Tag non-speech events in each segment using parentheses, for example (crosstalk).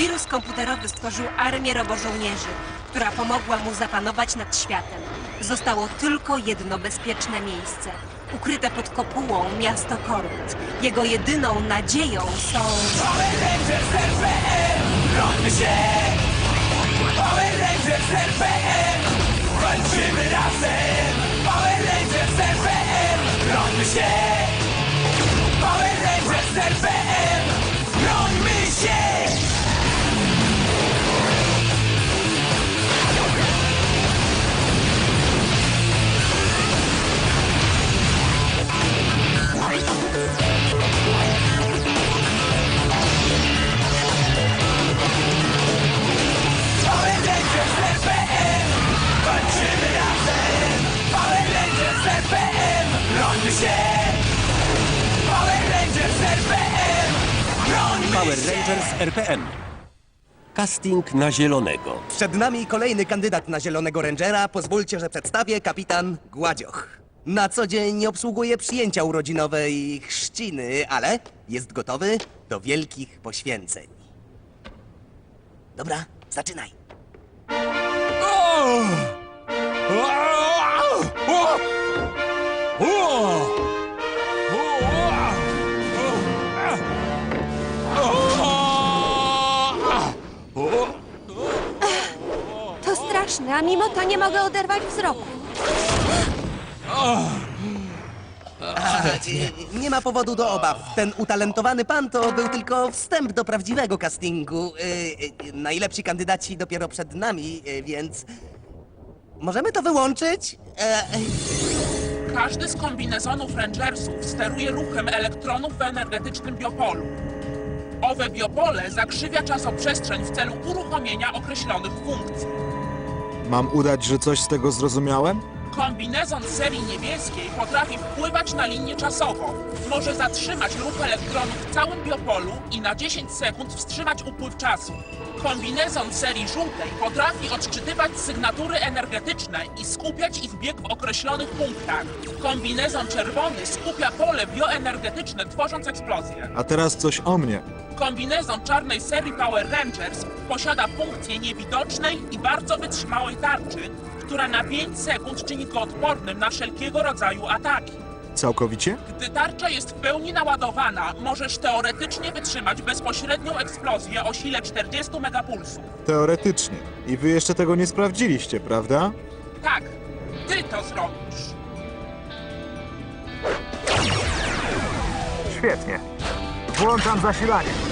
Wirus komputerowy stworzył armię robożołnierzy, która pomogła mu zapanować nad światem. Zostało tylko jedno bezpieczne miejsce. Ukryte pod kopułą miasto Korut. Jego jedyną nadzieją są... Power Rangers RPM. Casting na zielonego. Przed nami kolejny kandydat na Zielonego Rangera. Pozwólcie, że przedstawię kapitan Gładzioch. Na co dzień obsługuje przyjęcia urodzinowe i chrzciny, ale jest gotowy do wielkich poświęceń. Dobra, zaczynaj. To straszne, a mimo to nie mogę oderwać wzroku. Nie- Nie ma powodu do obaw. Ten utalentowany pan to był tylko wstęp do prawdziwego castingu. Yy, yy, najlepsi kandydaci dopiero przed nami, yy, więc. Możemy to wyłączyć? E, Każdy z kombinezonów Rangersów steruje ruchem elektronów w energetycznym biopolu. Owe biopole zakrzywia czasoprzestrzeń w celu uruchomienia określonych funkcji. Mam udać, że coś z tego zrozumiałem? Kombinezon serii niebieskiej potrafi wpływać na linię czasową. Może zatrzymać ruch elektronów w całym biopolu i na 10 sekund wstrzymać upływ czasu. Kombinezon serii żółtej potrafi odczytywać sygnatury energetyczne i skupiać ich bieg w określonych punktach. Kombinezon czerwony skupia pole bioenergetyczne, tworząc eksplozję. A teraz coś o mnie. Kombinezon czarnej serii Power Rangers posiada funkcję niewidocznej i bardzo wytrzymałej tarczy, która na 5 sekund czyni go odpornym na wszelkiego rodzaju ataki. Całkowicie? Gdy tarcza jest w pełni naładowana, możesz teoretycznie wytrzymać bezpośrednią eksplozję o sile 40 megapulsów. Teoretycznie. I wy jeszcze tego nie sprawdziliście, prawda? Tak, ty to zrobisz. Świetnie. Włączam zasilanie.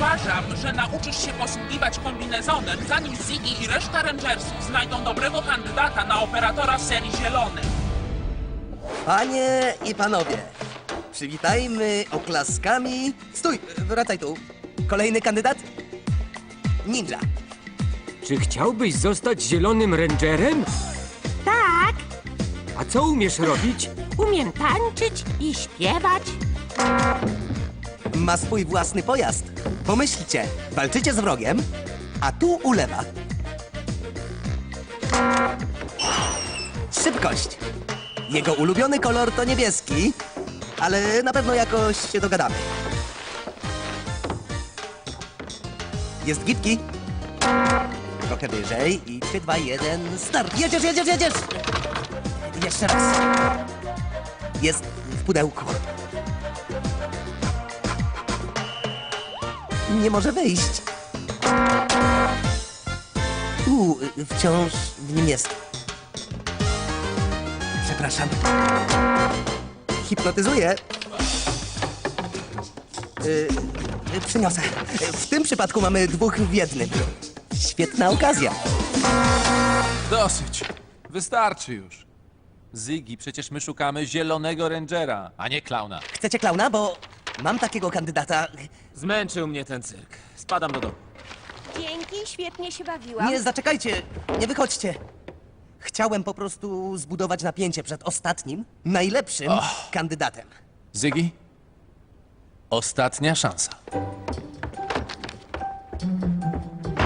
Uważam, że nauczysz się posługiwać kombinezonem, zanim Ziggy i reszta Rangersów znajdą dobrego kandydata na operatora serii zielonej. Panie i panowie, przywitajmy oklaskami. Stój, wracaj tu. Kolejny kandydat? Ninja. Czy chciałbyś zostać zielonym rangerem? Tak, A co umiesz robić? umiem tańczyć i śpiewać. Ma swój własny pojazd. Pomyślcie, walczycie z wrogiem, a tu ulewa. Szybkość. Jego ulubiony kolor to niebieski, ale na pewno jakoś się dogadamy. Jest gitki. Trochę wyżej i 3, 2, 1, start. Jedziesz, jedziesz, jedziesz! Jeszcze raz. Jest w pudełku. Nie może wyjść. Tu wciąż w nim jest. Przepraszam. Hipnotyzuję. Y, y, przyniosę. W tym przypadku mamy dwóch w jednym. Świetna okazja. Dosyć. Wystarczy już. Zygi, przecież my szukamy zielonego rangera, a nie klauna. Chcecie klauna? Bo mam takiego kandydata. Zmęczył mnie ten cyrk. Spadam do domu. Dzięki, świetnie się bawiłam. Nie, zaczekajcie. Nie wychodźcie. Chciałem po prostu zbudować napięcie przed ostatnim, najlepszym kandydatem. Zygi? Ostatnia szansa.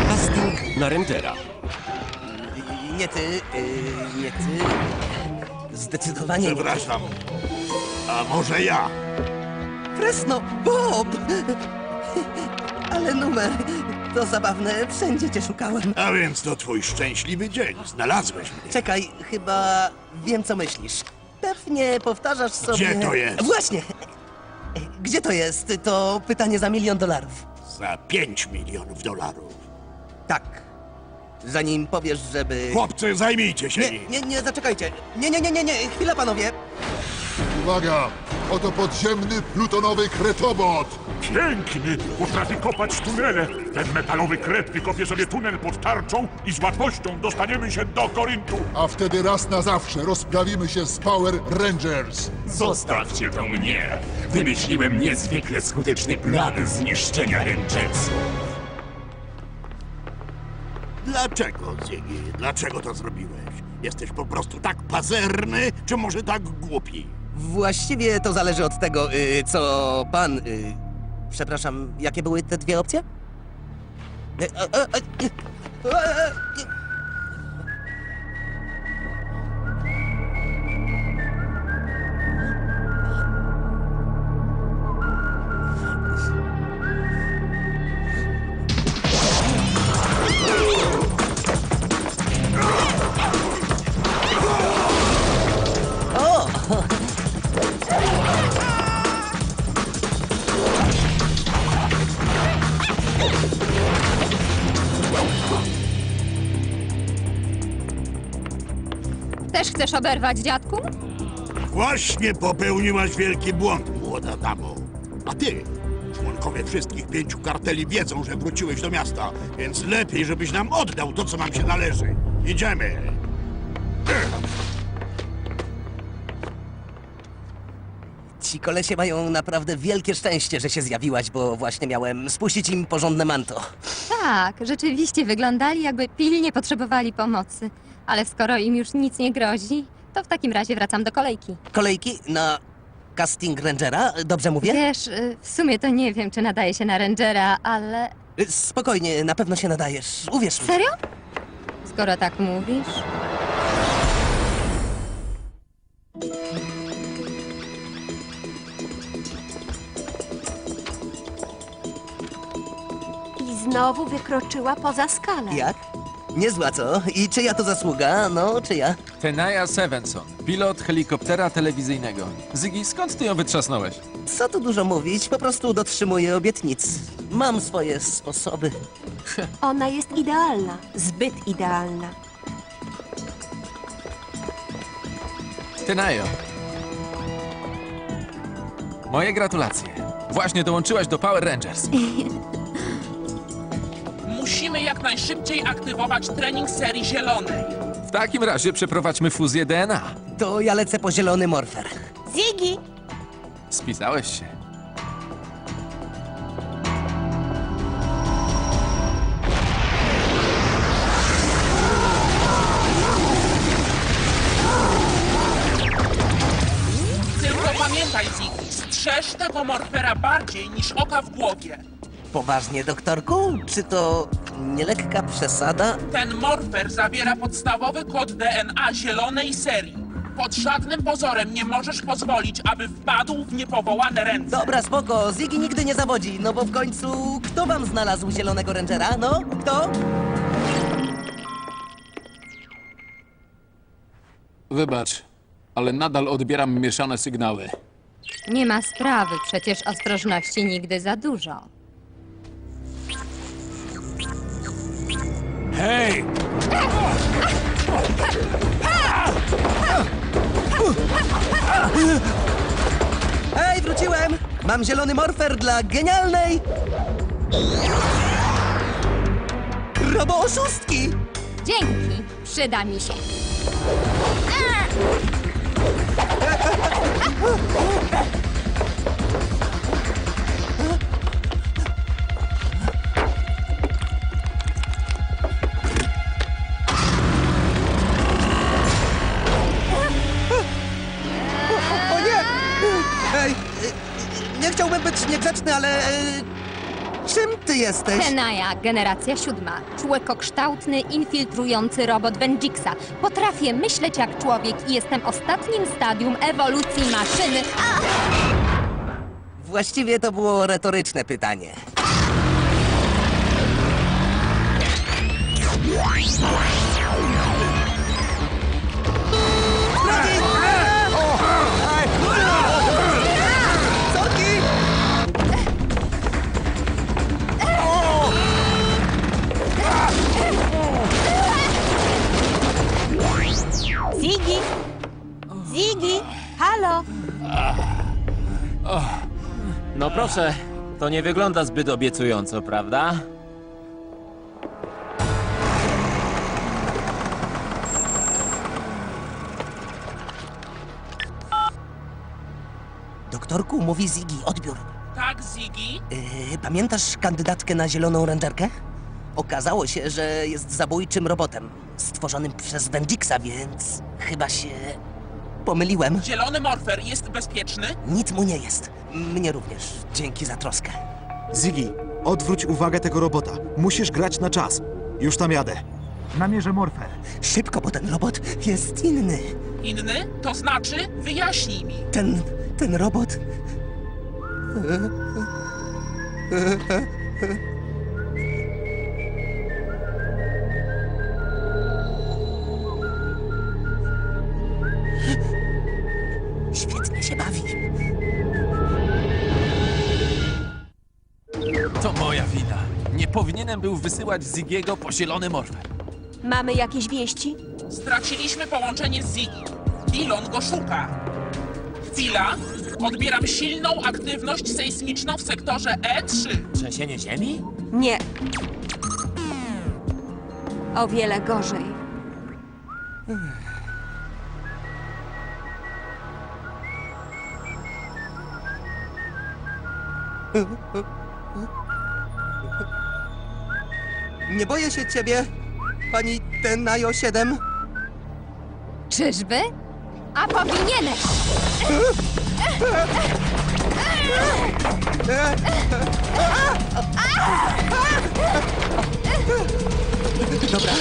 Casting na Rangera. Nie ty, yy, nie ty. Zdecydowanie nie. Przepraszam. A może ja? Fresno, Bob! Ale numer, to zabawne, wszędzie cię szukałem. A więc to twój szczęśliwy dzień. Znalazłeś mnie. Czekaj, chyba wiem co myślisz. Pewnie powtarzasz sobie... Gdzie to jest? Właśnie! Gdzie to jest? To pytanie za milion dolarów. Za 5 milionów dolarów. Tak. Zanim powiesz, żeby... Chłopcy, zajmijcie się Nie, nim. nie, nie, zaczekajcie. Nie, nie, nie, nie, nie, chwila panowie. Uwaga! Oto podziemny plutonowy kretobot! Piękny! Potrafi kopać tunele! Ten metalowy kret wykopie sobie tunel pod tarczą i z łatwością dostaniemy się do Koryntu! A wtedy raz na zawsze rozprawimy się z Power Rangers! Zostawcie to mnie! Wymyśliłem niezwykle skuteczny plan zniszczenia Rangersów! Dlaczego, Ziggy? Dlaczego to zrobiłeś? Jesteś po prostu tak pazerny, czy może tak głupi? Właściwie to zależy od tego, y, co pan... Y, przepraszam, jakie były te dwie opcje? Y. Też chcesz oberwać, dziadku? Właśnie popełniłaś wielki błąd, młoda damo. A ty, członkowie wszystkich pięciu karteli wiedzą, że wróciłeś do miasta, więc lepiej, żebyś nam oddał to, co nam się należy. Idziemy. Ci kolesie mają naprawdę wielkie szczęście, że się zjawiłaś, bo właśnie miałem spuścić im porządne manto. Tak, rzeczywiście wyglądali jakby pilnie potrzebowali pomocy. Ale skoro im już nic nie grozi, to w takim razie wracam do kolejki. Kolejki na casting Rangera, dobrze mówię? Wiesz, y, w sumie to nie wiem, czy nadaje się na Rangera, ale... Y, Spokojnie, na pewno się nadajesz, uwierz mi. Serio? Skoro tak mówisz... I znowu wykroczyła poza skalę. Jak? Niezła, co? I czyja to zasługa? No, czyja? Tenaya Sevenson, pilot helikoptera telewizyjnego. Ziggy, skąd ty ją wytrzasnąłeś? Co tu dużo mówić, po prostu dotrzymuję obietnic. Mam swoje sposoby. (laughs) Ona jest idealna, zbyt idealna. Tenayo. Moje gratulacje. Właśnie dołączyłaś do Power Rangers. (laughs) Musimy jak najszybciej aktywować trening serii zielonej. W takim razie przeprowadźmy fuzję DNA. To ja lecę po zielony morfer. Ziggy! Spisałeś się. Tylko pamiętaj, Ziggy, strzeż tego morfera bardziej niż oka w głowie. Poważnie, doktorku? Czy to nielekka przesada? Ten morfer zawiera podstawowy kod DNA zielonej serii. Pod żadnym pozorem nie możesz pozwolić, aby wpadł w niepowołane ręce. Dobra, spoko, Ziggy nigdy nie zawodzi, no bo w końcu kto wam znalazł zielonego rangera? No, kto? Wybacz, ale nadal odbieram mieszane sygnały. Nie ma sprawy, przecież ostrożności nigdy za dużo. Hej! Hej, wróciłem! Mam zielony morfer dla genialnej... Robooszustki! Dzięki, przyda mi się. (laughs) ty jesteś? Kenaja, generacja siódma. Człekokształtny, infiltrujący robot Vengixa. Potrafię myśleć jak człowiek i jestem ostatnim stadium ewolucji maszyny. A! Właściwie to było retoryczne pytanie. Proszę, to nie wygląda zbyt obiecująco, prawda? Doktorku, mówi Ziggy, odbiór. Tak, Ziggy? Yy, pamiętasz kandydatkę na zieloną rangerkę? Okazało się, że jest zabójczym robotem, stworzonym przez Vendixa, więc chyba się pomyliłem. Zielony morfer jest bezpieczny? Nic mu nie jest. Mnie również. Dzięki za troskę. Ziggy, odwróć uwagę tego robota. Musisz grać na czas. Już tam jadę. Namierzę morfer. Szybko, bo ten robot jest inny. Inny? To znaczy? Wyjaśnij mi. Ten, ten robot... był wysyłać Zigiego po zielony morfer. Mamy jakieś wieści? Straciliśmy połączenie z Ziggy. Dillon go szuka. Chwila. Odbieram silną aktywność sejsmiczną w sektorze E E3. Trzęsienie ziemi? Nie. O wiele gorzej. Nie boję się ciebie, pani Tenajo 7. Czyżby? A powinieneś! Dobra.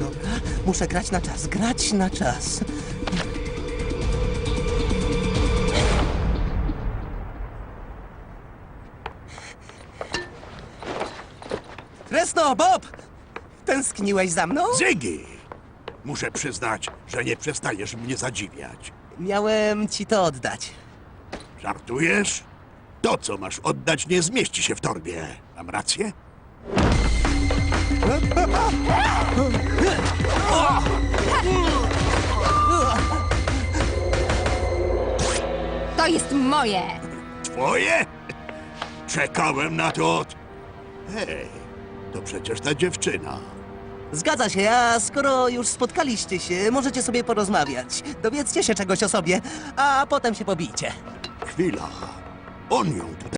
Dobra. Muszę grać na czas, grać na czas. Kresno, Bob! Tęskniłeś za mną? Ziggy! Muszę przyznać, że nie przestajesz mnie zadziwiać. Miałem ci to oddać. Żartujesz? To, co masz oddać, nie zmieści się w torbie. Mam rację? To jest moje! Twoje? Czekałem na to od... Hej, to przecież ta dziewczyna. Zgadza się, a skoro już spotkaliście się, możecie sobie porozmawiać. Dowiedzcie się czegoś o sobie, a potem się pobijcie. Chwila. On ją tutaj